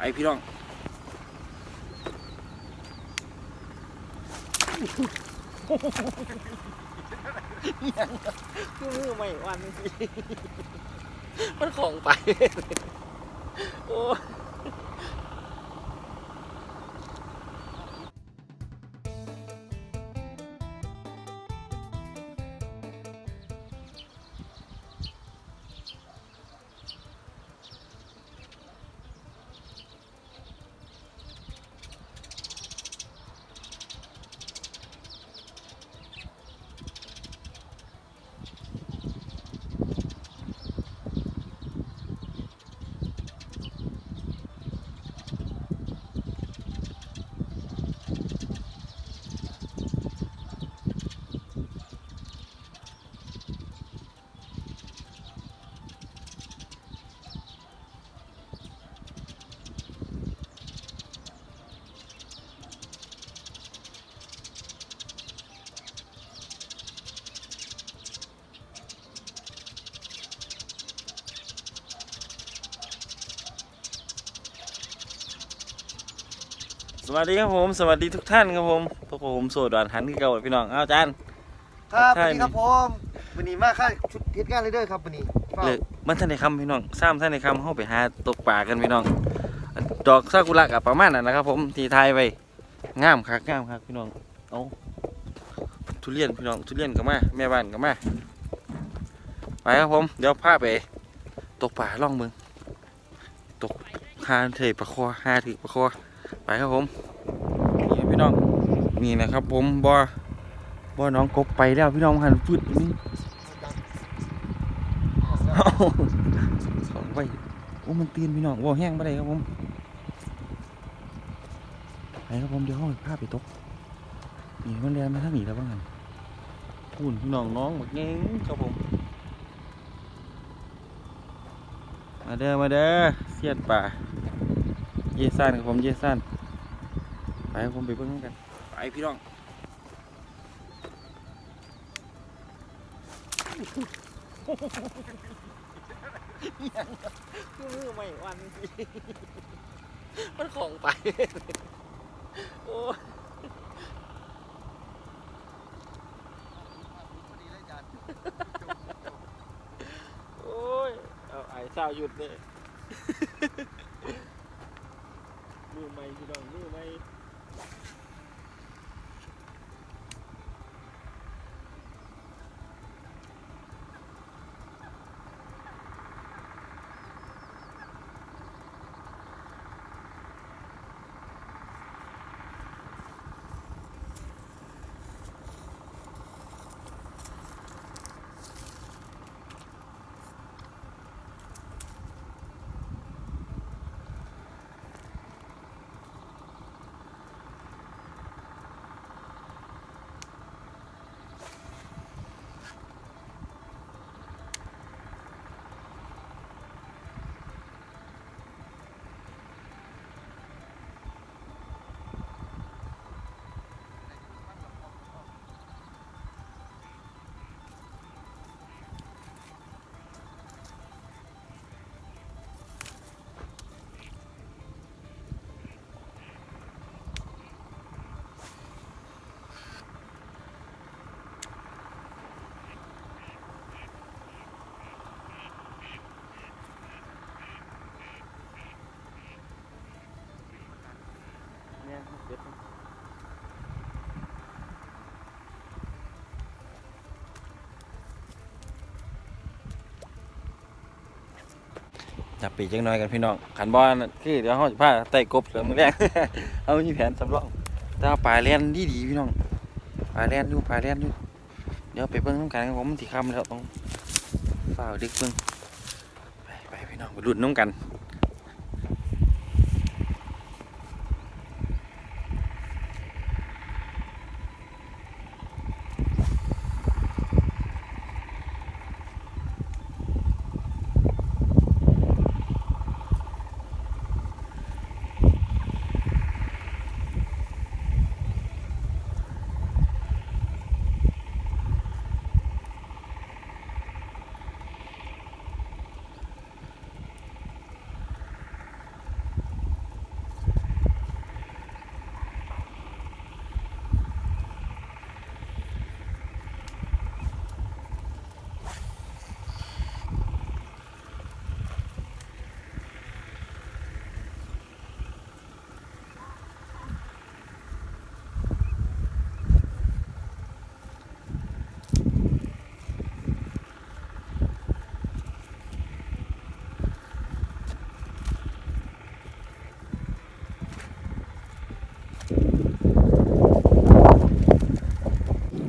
ไปพี่น้องมือไม่วันมันของไป โอ้ วัสดีครับผม สวัสดีทุกท่านครับผมพวกผมโสดหวานหันคือเก่าพี่น้องเอาจาน ครับสใช่ วัสดีครับผมวันนี้มาค่าชุดเทศงานเลยเด้อครับวันนี้เฝ้าเลยมันท่านในคำพี่น้องซ้ำท่านในคำเข้าไปหาตกปลากันพี่น้อง ดอกซากุระกับประมาณนั้นนะครับ ผมที่ไทยไปงามคักงามคักพี่น้องเอาทุเรียนพี่น้องทุเรียนกับมาแม่บ้านกับมาไปครับผมเดี๋ยวพาไป ตกปลาล่องเมืองตกหาเทปลาคอหาถือปลาคอ ไปครับผมนี่พี่น้องนี่นะครับ ผมบ่บ่น้องกบไปแล้วพี่น้องหันฟืดนี่เอาไปโอ้มันตีนพี่น้องว่าแห้งไม่ได้ครับผมไปครับผมเดี๋ยวห้องภาพไปตกนี่มันเรียนมาทางนี้แล้วบ้างกันพูนพี่น้องน้องบักเง้งครับผมมาเด้อมาเด้อเสียดป่า เยซ่านครับผมเยซ่านไปผมไปเบิ่งกันไปพี่น้องมือไม่วันมันของไปโอ้ยโอ้ย เอาไอ้เศร้าหยุดเนี่ย อไม่พี่น้องมือไม่ จับปีกจังน้อยกันพี่น้องขันบอลคือเดี๋ยวเขาจะพาไต่กบเสริมมือแรก เอามีแผนสำรองแต่เอาปลาเล่นดีดีพี่น้องปลาเล่นอยู่ปลาเล่นอยู่เดี๋ยวไปเบิ้งน้ำกันครับผมมันที่คำแล้วต้องฝ้าดึกเบิ้งไปไปพี่น้องไปรุ่นน้ำกัน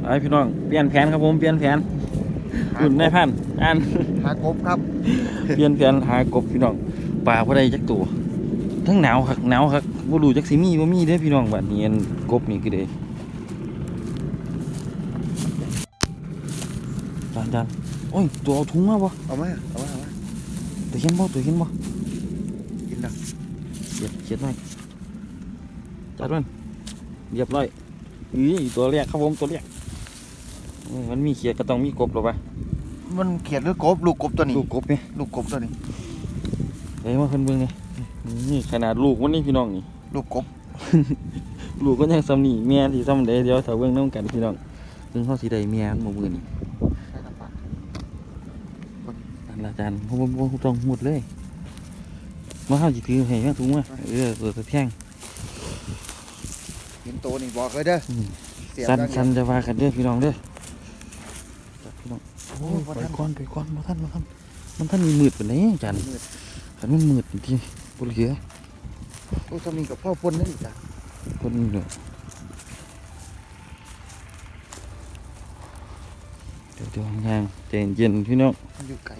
ไอพี่น้องเปลี่ยนแผนครับผมเปลี่ยนแผนคุณนายพันอ่านหากบครับ เปลี่ยนแผนหากบพี่น้องป่าบ่ได้จักตัวทั้งหนาวคักหนาวคักบ่รู้จักสิมีบ่มีเด้อพี่น้องบัดนี้อันกบนี่คือเด้จานจานโอ้ยตัวเอาถุงมาบ่เอามาเอามาเอามาตัวเห็นบ่ตัวเห็นบ่กินนะเขียดเขียดหน่อยจัดมันเรียบร้อยอุ้ยตัวแรกครับผมตัวแรกเออ มันมีเขียดก็ต้องมีกบหรอปะมันเขียดหรือกบลูกกบตัวนี้ลูกกบเนี่ยลูกกบตัวนี้เฮ้ยมาเพิ่นเบิ่งนี่นี่ขนาดลูกมันนี่พี่น้องนี่ ลูกกบ ลูกก็ยังซ้ำนี่เมียที่ซ้ำเด้เดี๋ยวถ้าเบิ่งน้ำกันพี่น้องซึ่งเขาสิได้เมียมันบ่มื้อนี่ใช่ครับป้านั่นล่ะอาจารย์บ่บ่บ่ต้องหมดเลยมาเฮาสิถือให้แม่ถุงมาเออตัวตะแท่งเห็นโตนี่บอกเลยเด้ออืมเสียบสันดังสันจะว่ากันเด้อพี่น้องเด้อจับพี่ น้องโอ้ยบ่ไปทันก่อนไปก่อนบ่ทันบ่ทันมันทันมีมืดปานไหนอาจารย์มืดคันมันมืดจริงๆบ่เหลือโอ้สามีกับพ่อปนนั่นอีกจ้ะคนนี้เด้อเดี๋ยวเดี๋ยวย่างใจเย็นๆพี่น้องมันอยู่ไกล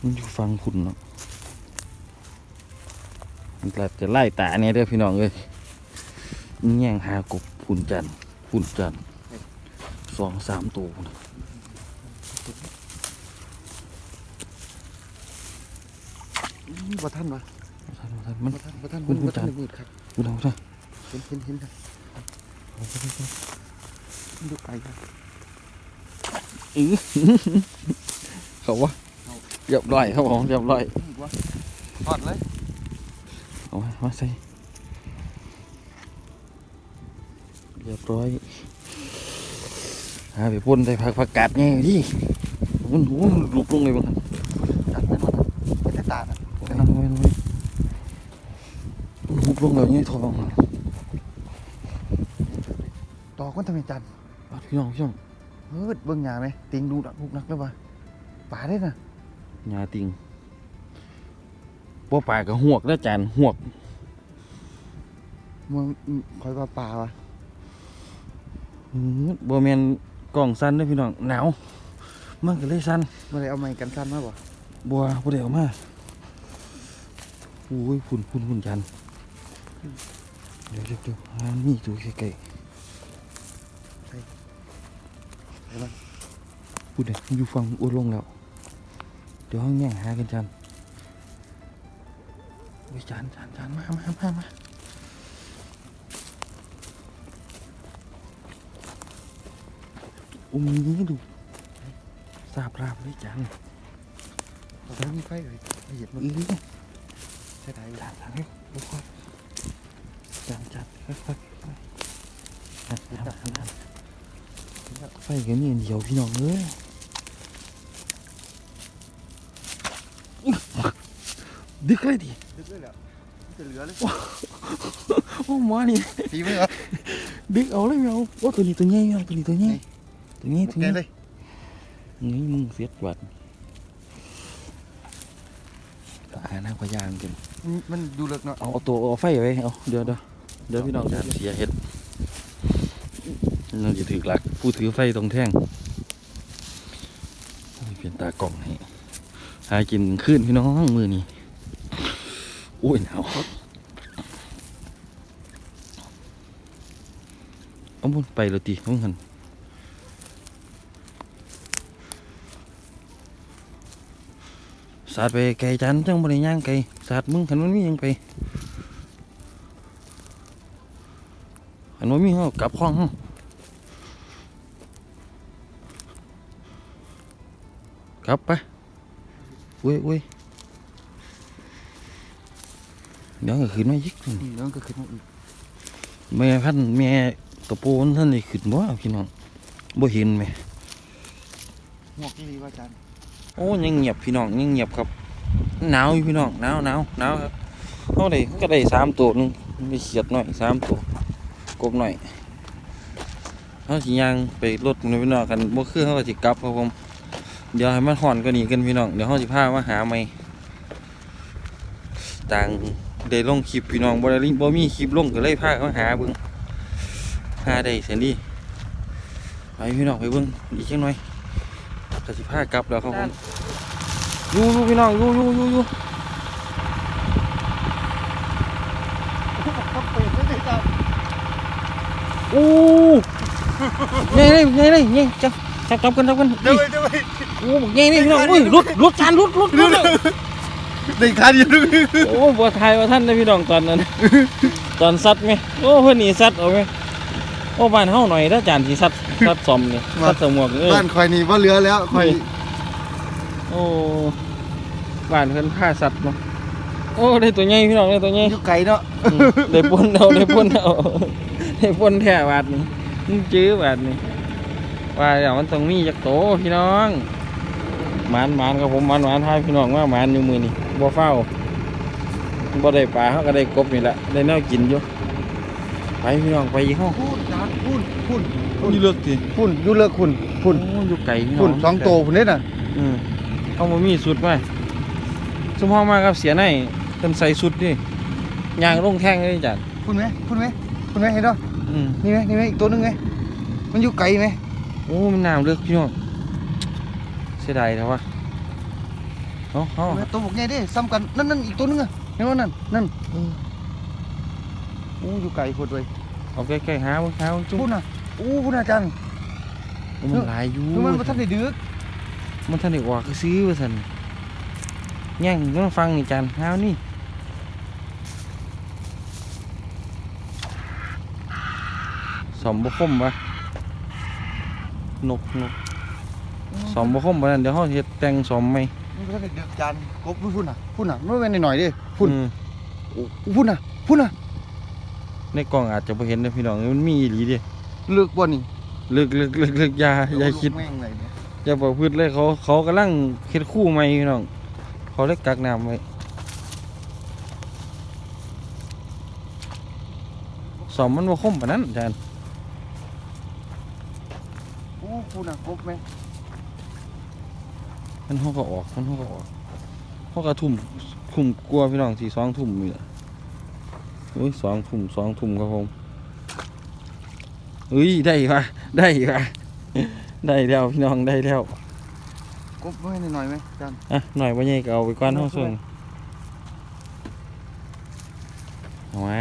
มันอยู่ฟังพุ่นเนาะมันกลับจะไล่ตาเนี่ยเด้อพี่น้องเอ้ยมันแย่งหากบพุ่นจันทร์พุ่นจันทร์ สองสามตัวนะอื้อบ่ทันวะบ่ทันบ่ทันมันบ่ทันบ่ทันคุมันณบ่ทันคุณได้มืดครับพุ่นเอาซะเห็นเห็นเห็นครับมันอยู่ไกลครับอื้อเขาวะเรียบร้อยครับผมเรียบร้อยนี่อีกวะทอดเลยเอามามาใส่เรียบร้อย หาไปพ่นใส่ผักผักกาดไงดิมันโอ้ลุกลงเลยบ้างตัดไปหมดเป็นแต่ตาดอะไปนั่งไปนั่งไปลุกลงเลยนี่ทองตอกมันทำไมจันเอาพี่น้องพี่น้องมืดเบิ่งหยาไหมติงดูดักลูกนักเลยวะป่าได้น่ะยาติงบ่ป่ากับหวกแล้วจานหวกมันคอยว่าป่าวะอื้อบ่แม่น กล่องสั้นเด้อพี่น้องหนาวมันก็เลยสั้นเมื่อไรเอาไม้กันสั้นมาบ่บัวบ่ได้เอามาโอ้ยฝุ่นฝุ่นฝุ่นจันเดี๋ยวเดี๋ยวเดี๋ยวหามีตัวใกล้ๆพูดเลยอยู่ฟังอ้วนลงแล้ว เดี๋ยวห้องแง่งหากันจันโอ้ยจานจานจานมามามามา อุ้มนี้ดูสาบราบเลยจานตอนนี้มีไฟเลยไม่เหยียบมันอื้อใช่ได้จานจานเร็วค่อยๆจานจานค่อยๆค่อยๆจานจานจานจานไฟกันนี่อันเดียวพี่น้องเอ้ยดึกเลยดิดึกเลยแล้วจะเหลือเลยโอ้หมอนี่ตีมือเหรอดึกเอาเลยไม่เอาโอ้ตัวนี้ตัวใหญ่ไม่เอาตัวนี้ตัวใหญ่ นี่ตัวนี้หมตัวนี้ดแกเลยนี่มึงเสียดกวัดตาหน้าพยางกันมันมันดูเลิกเนาะเอาเอาตัวเอาไฟไว้เอาเดี๋ยวเดี๋ยวเดี๋ยวพี่น้องจะเสียเห็ดเราจะถือหลักผู้ถือไฟตรงแท่งโอ้ยเปลี่ยนตากล่องให้หากินขึ้นพี่น้องมือนี่อุ้ยหนาวเอาบุญไปแล้วตีมึงหัน สาดไปไกลจันจังบริย่างไกลสาดมึงขันมันมีหยังไปอันนู้นมีเขากลับห้องเขากลับไปเว้ยเว้ยเดี๋ยวก็ขึ้นมายิกนี่น้องก็ขึ้นมาอีกแม่พันธุ์แม่กระโปรงท่านนี่ขึ้นบ่พี่น้องบ่เห็นไหมหมวกที่รีว่าจัน โอ้ยังเงียบพี่น้องยังเงียบครับหนาวอยู่พี่น้องหนาวหนาวหนาวครับเขาได้ก็ได้สามตัวนึงได้เขียดหน่อยสามตัวกบหน่อยเขาสิย่างไปรถพี่น้องกันบ่คือเขาก็สิกลับครับผมเดี๋ยวให้มันห่อนกว่านี้กันพี่น้องเดี๋ยวเขาสิพามาหาใหม่ต่างได้ลงคลิปพี่น้องบ่ได้ลิบ่มีคลิปลงก็เลยพามาหาเบิ่งหาได้เสียนี่ไปพี่น้องไปเบิ่งอีกจังหน่อย กสิพากลับแล้วครับผมอยู่อยู่พี่น้องอยู่อยู่อยู่อยู่ครับเปิดได้เลยจ้าโอ้ใหญ่เลยใหญ่เลยใหญ่จับจับจับกันจับกันเดี๋ยวไปเดี๋ยวไปโอ้บอกใหญ่เลยพี่น้องอุ้ยรถรถจานรถรถรถได้คันอยู่ด้วยโอ้บัวไทยว่าท่านนะพี่น้องตอนนั้น ตอนซัดไหมโอ้เพื่อนหนีซัดเอาไหม โอ้บ้านเฮาหน่อยถ้าจานที่ซัดซัดซอมนี่ซัดสมวกเออบ้านคอยนี่ว่าเหลือแล้วคอยโอ้บ้านเพิ่นผ้าสัตว์เนาะโอ้ได้ตัวใหญ่พี่น้องได้ตัวใหญ่อยู่ไกลเนาะอืมได้ปนเอาได้ปนเอาได้ปนแท้บาดนี้มึงจื้อบาดนี้ว่าอย่างมันต้องมีจักโตพี่น้องหมานหมานครับผมหมานหมานทายพี่น้องว่าหมานอยู่มือนี่บ่เฝ้าบ่ได้ปลาเขาก็ได้กบนี่แหละได้แนวกินอยู่ไปพี่น้องไปอีกห้อง พูดจานพูดพูดนี่เลือกสิพูดอยู่เลิกคุณพูดโอ้อยู่ไก่พี่น้พูอดงสองโตพุ่นเด้น่ะอืมเอามามีสุดไหมสมพ่อมากับเสียในเป็นใส่สุดนี่ยางลงแท่งเลยจ้ะพูดไหมพูดไหมพูดไหมเห็นเนาะอืมนี่ไหมนี่ไหมอีกตัวหนึงไหมมันอยู่ไกลไหมโอ้มันน้ำเลือกพี่น้องเสียดายแต่ว่าเอาเอาเห็นไหมตัวบกใหญ่เด้ซ้ำกันนั่นนั่นอีกตัวหนึงอะเห็นว่านั่นนั่นโอ้อยู่ไกลโคตรเลย เอาใกล้ๆหาบ่หาบ่จุ๊บพูดน่ะโอ้พูดน่ะจังโอ้มันหลายอยู่คือมันบ่ทันได้ดึกมันท่านได้ออกคือซื้อว่าซั่นแย่งต้องฟังนี่จันหานี่สมบ่คมปะนกนกสมบ่คมปะนั่นเดี๋ยวเฮาเฮ็ดแต่งสมไหมมันบ่ทันได้ดึกจานกบพูดน่ะพูดน่ะมันเป็นหน่อยๆเด้พูดอืมโอ้พูดน่ะพูดน่ะ ในกล่องอาจจะบ่เห็นนะพี่น้องมันมีอีหลีเดิเลิกบ่นี่ลึกลึกลึกลึกอย่าอย่าคิดแม่งเลยเนี่ยอย่าบอกพืชเลยเขาเขากำลังเฮ็ดคู่ใหม่พี่น้องเขาเลยกักน้ำไว้สอมมันบ่คมปานนั้นอาจารย์โอ้พูดน่ะกบแม่งมันเขาก็ออกมันเขาก็ออกเขาก็ทุ่มทุ่มกลัวพี่น้องสี่สองทุ่มนี่แหละโอ้ยสองทุ่มสองทุ่มครับผมเฮ้ยได้ปะได้ปะได้แล้วพี่น้องได้แล้วกบไม่หน่อยๆไหมจานอะหน่อยว่าใหญ่ก็เอาไปก้อนห้องส่งเอาไว้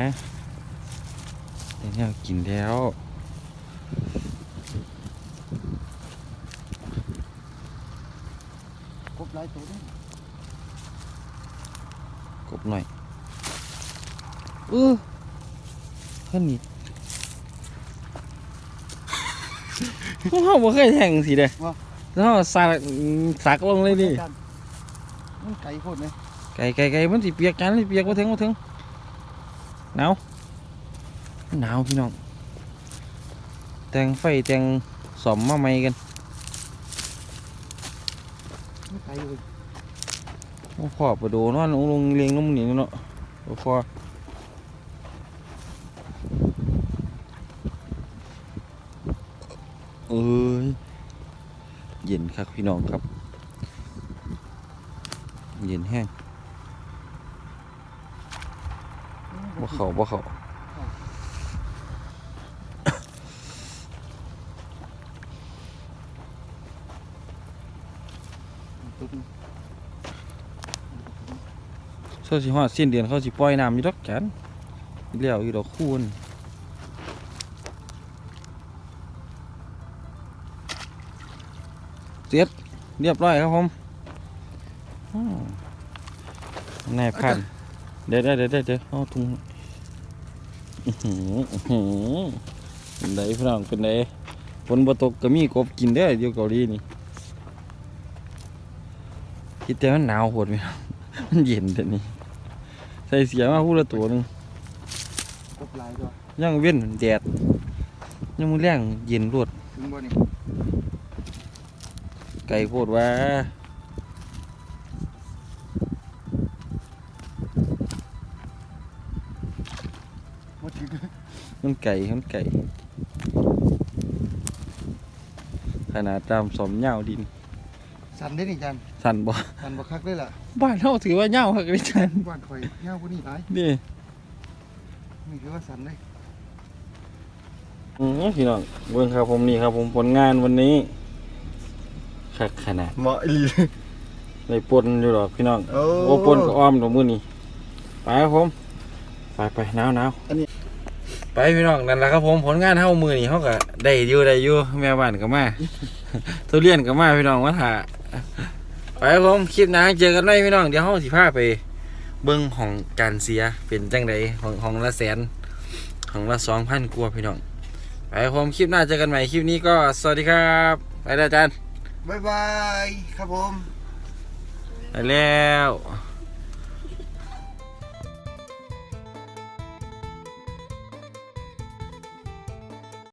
เดี๋ยวเนี่ยกินแล้วกบหลายตัวเด้กบหน่อย เออขึ้นนี่พวกเขาบ่เคยแทงสิเด้แล้วเขาสักสักลงเลยดิจานมันไกลโคตรไหมไก่ไก่ไก่มันสิเปียกกันสิเปียกมาถึงมาถึงหนาวหนาวพี่น้องแต่งไฟแต่งสอมมาใหม่กัน มันไกลเลยโอ้พ่อประโดนอนลงเลียงน้ำเหนียงเนาะโอ้พ่อเอ้ยเย็น ครับพี่น้องครับ เย็นแห้งบ่เขาบ่เขาตุ๊บนี่เขาสิฮอดสิ้นเดือนเขาสิปล่อยน้ำอยู่ดอกจันเลี้ยวอยู่ดอกคูณ เสร็จเรียบร้อยครับผมอ้าวนายพันเดี๋ยวเดี๋ยวเดี๋ยวเดี๋ยวเอาถุงอื้อหืออื้อหือเป็นไดพี่น้องเป็นไดฝนบ่ตกก็มีกบกินได้ออยู่เกาหลีนี่คิดแต่มันหนาวโหดไหมมันเย็นแต่นี่ใส่เสียมาพูดละตัวหนึงกบลายตัวย่างเว้นแดดยังมือแรงเย็นรวดถึงบ่นี่ ไก่โพดว่าบ่ถึงมันไก่มันไก่ ขนาดตามสมเหย้าดิน สั่นได้นี่จานสั่นบ่สั่นบ่คักได้ล่ะ บ้านเฮาถือว่าเหย้าครับอาจารย์บ้านข่อยเงาบ่นี่หลายนี่นี่คือว่าสั่นเลยอืมพี่น้องเบิ่งครับผมนี่ครับผมผลงานวันนี้ คักขนาดเหมาะอีหลีได้ปนอยู่ดอกพี่น้อง โอ้โอ้ปนก็อ้อมดอกมือนี่ไปครับผม ไปไปหนาวหนาวอันนี้ไปพี่น้องนั่นแหละครับผมผลงานเฮามือนี่เฮาก็ได้อยู่ได้อยู่แม่บ้านก็มาทุเรียนก็มาพี่น้องมาถ่าไปครับผมคลิปหน้าเจอกันไหมพี่น้องเดี๋ยวเฮาสิพาไป เบิ่งของการเสียเป็นจังไดของของละแสนของละสองพันกว่าพี่น้องไปครับผมคลิปหน้าเจอกันใหม่คลิปนี้ก็สวัสดีครับไปแล้วอาจารย์ บ๊ายบายครับผม ไปแล้ว